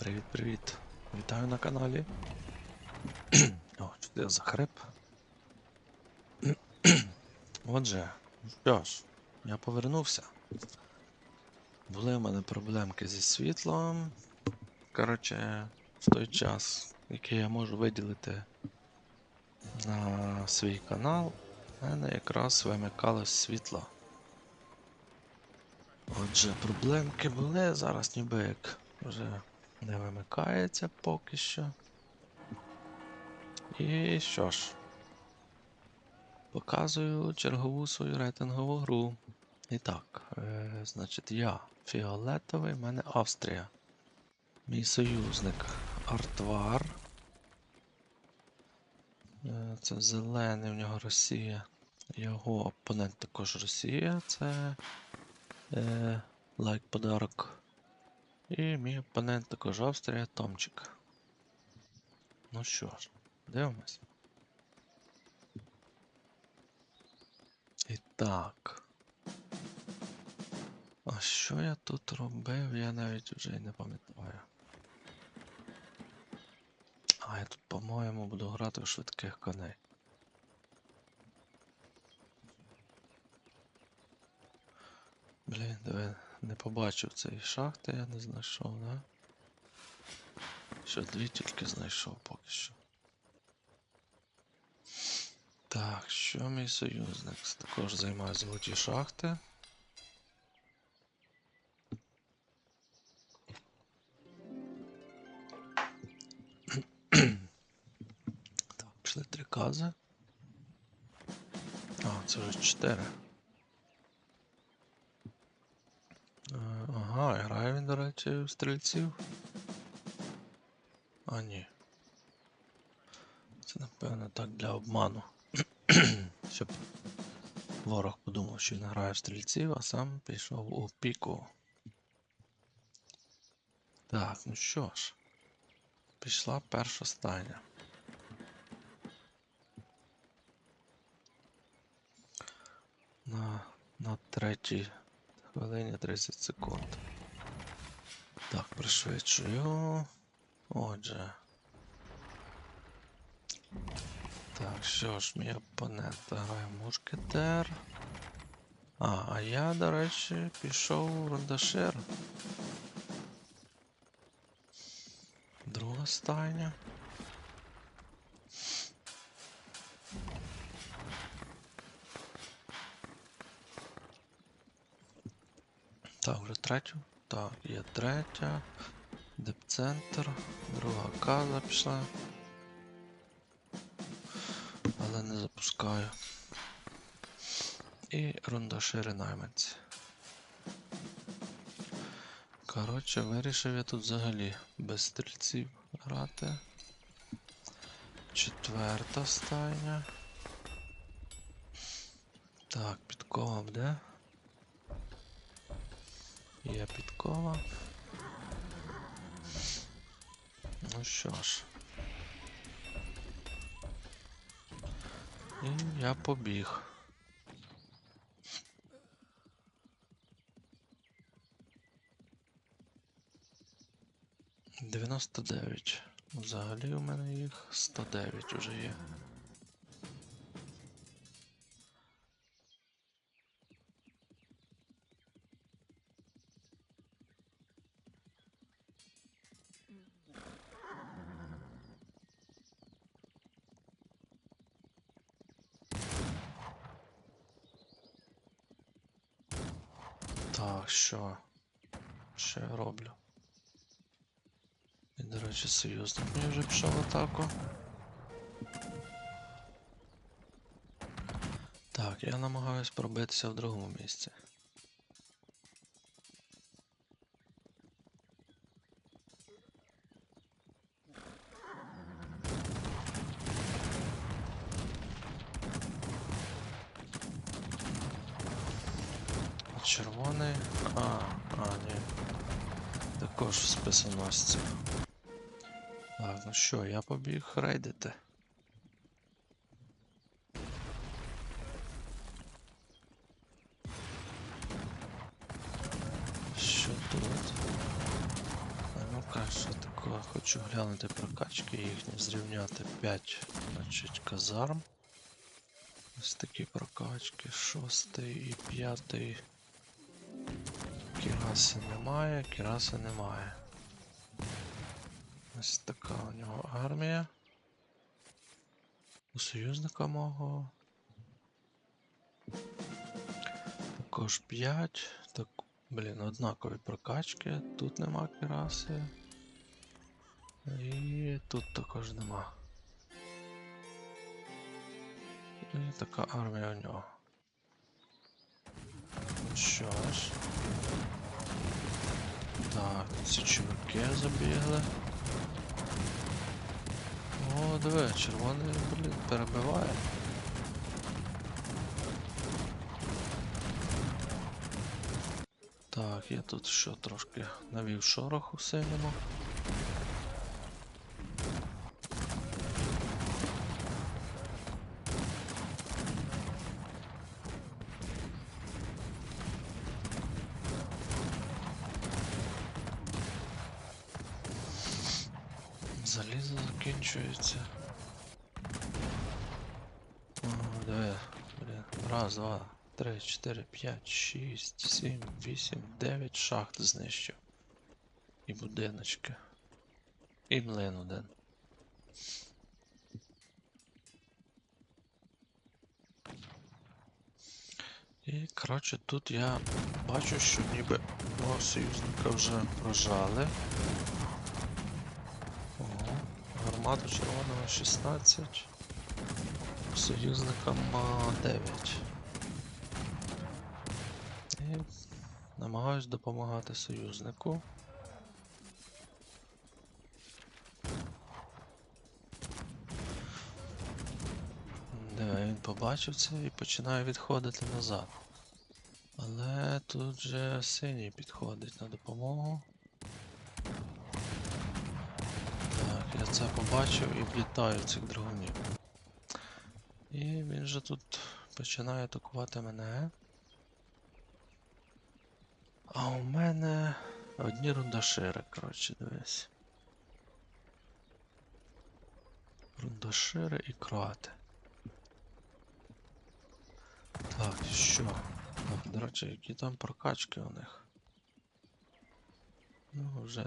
Привіт-привіт. Вітаю на каналі. О, що я захрип. Отже, що ж, я повернувся. Були в мене проблемки зі світлом. Коротше, в той час, який я можу виділити на свій канал, в мене якраз вимикалось світло. Отже, проблемки були, зараз ніби як вже не вимикається поки що. І що ж, показую чергову свою рейтингову гру. І так, е, значить, я фіолетовий, в мене Австрія. Мій союзник Артвар. Е, це зелений, в нього Росія. Його опонент також Росія. Це е, лайк подарок. І мій опонент також Австрія Томчик. Ну що ж, дивимось. І так. А що я тут робив, я навіть вже і не пам'ятаю. А, я тут, по-моєму, буду грати в швидких коней. Блін, диви, не побачив цієї шахти, я не знайшов, да? Що дві тільки знайшов поки що. Так, що мій союзник? Також займає золоті шахти. Так, пішли три кази. А, це вже чотири. Е, Ага, він, в стрільців. А, ні. Це, напевно, так для обману. Щоб ворог подумав, що він грає в стрільців, а сам пішов у піку. Так, ну що ж. Пішла перша стайня. На, на третій хвилині 30 секунд. Так, пришвидшую. Отже. Так, що ж, мій опонент грає мушкетер. А, а я, до речі, пішов у рундашир. Друга стайня. Так, вже третю. Так, є третя. Депцентр. Друга каза пішла. Але не запускаю. І рундашири найманці. Коротше, вирішив я тут взагалі без стрільців грати. Четверта стайня. Так, підкова де? Є підкова. Ну що ж. І я побіг. Дев'яносто дев'ять. Взагалі у мене їх 109 уже є. Що? Що я роблю? І, до речі, союзник мені вже пішов в атаку. Так, я намагаюсь пробитися в другому місці. Червоний. А, а, ні. Також в списоносці. Так, ну що, я побіг рейдити. Що тут? Ну-ка. Краще тако, хочу глянути прокачки їхні, зрівняти 5 значить, казарм. Ось такі прокачки. Шостий і п'ятий. Кіраси немає, кіраси немає. Ось така у нього армія. У союзника мого. Також 5. Так, блін, однакові прокачки. Тут нема кіраси. І тут також нема. І така армія у нього. Що ж. Так, ці чуваки забігли. О, диви, червоний, блін, перебиває. Так, я тут що трошки навів шороху синьому. Залізо закінчується. О, диви, блін. Раз, два, три, чотири, п'ять, шість, сім, вісім, дев'ять шахт знищив. І будиночки. І млин один. І, коротше, тут я бачу, що ніби мого союзника вже прожали. Ого, гармату червоного 16. Союзникам 9. І намагаюсь допомагати союзнику. Диви, він побачив це і починає відходити назад. Але тут же синій підходить на допомогу. Так, я це побачив і влітаю цих драгунів. І він же тут починає атакувати мене. А у мене одні рундашири, коротше, дивись. Рундашири і кроати. Так, що? Так, до речі, які там прокачки у них? Ну, вже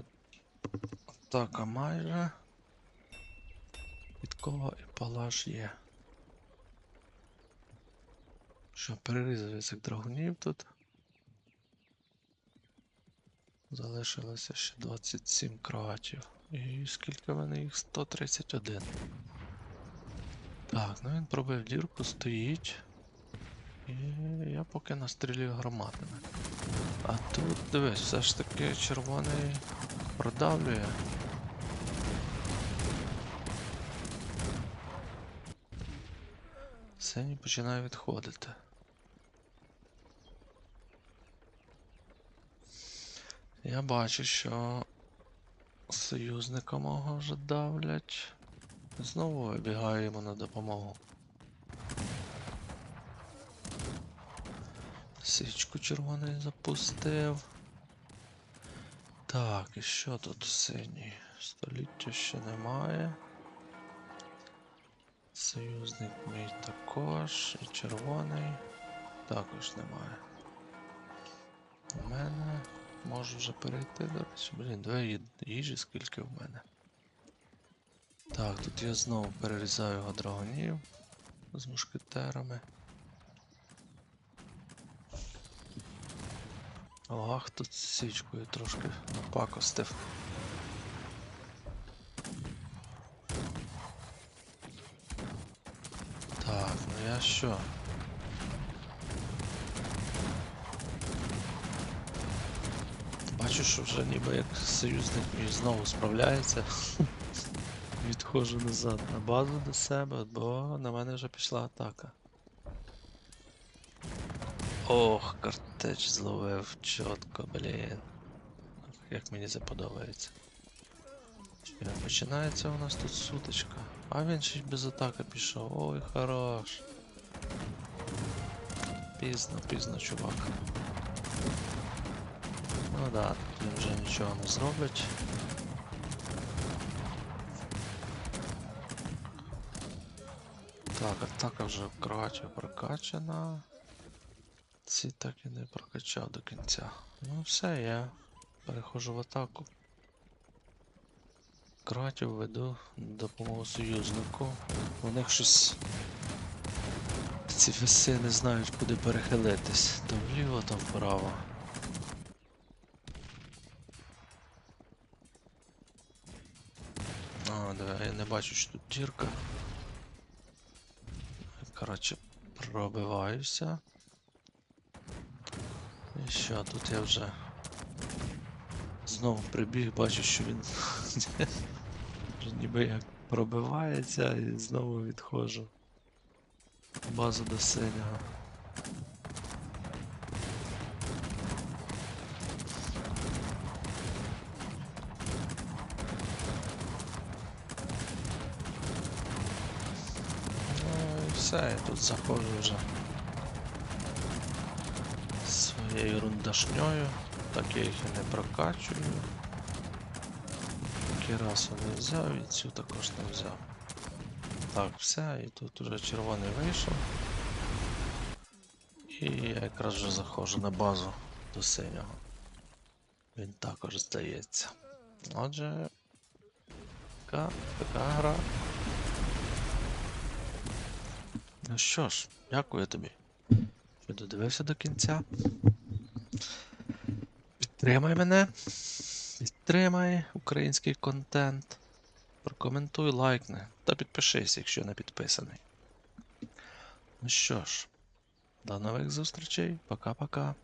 атака майже. Підкова і палаш є. Що, перерізали цих драгунів тут. Залишилося ще 27 кроатів. І скільки в мене їх? 131. Так, ну він пробив дірку, стоїть. І я поки настрілюю громадами. А тут, дивись, все ж таки червоний продавлює. Синій починає відходити. Я бачу, що союзника мого вже давлять. Знову вибігаю йому на допомогу. Січку червоний запустив. Так, і що тут синій? Століття ще немає. Союзник мій також. І червоний також немає. У мене можу вже перейти, до речі. Блін, дві їжі скільки в мене. Так, тут я знову перерізаю його драгонів з мушкетерами. Ох, тут з січкою трошки напакостив. Так, ну я що? Бачу, що вже ніби як союзник мій знову справляється. Відходжу назад на базу до себе, бо на мене вже пішла атака. Ох, картеч зловив чітко, блін. Як мені це подобається. Починається у нас тут сутичка. А він ще й без атаки пішов. Ой, хорош. Пізно, пізно, чувак. Ну да, тут він вже нічого не зробить. Так, атака вже в прокачана. Ці так і не прокачав до кінця. Ну все, я перехожу в атаку. Кратів веду допомогу союзнику. У них щось ці веси не знають куди перехилитись. То вліво, там вправо. А, я не бачу, що тут дірка. Коротше, пробиваюся. І що, тут я вже знову прибіг, бачу, що він ніби як пробивається і знову відходжу. Базу до синього. Ну і все, я тут заходжу вже своєю рундашньою, так я їх і не прокачую. Кірасу не взяв і цю також не взяв. Так, все, і тут уже червоний вийшов. І я якраз вже заходжу на базу до синього. Він також здається. Отже. Така, така гра. Ну що ж, дякую тобі, що додивився до кінця. Підтримай мене. Підтримай український контент. Прокоментуй, лайкни та підпишись, якщо не підписаний. Ну що ж, до нових зустрічей. Пока-пока.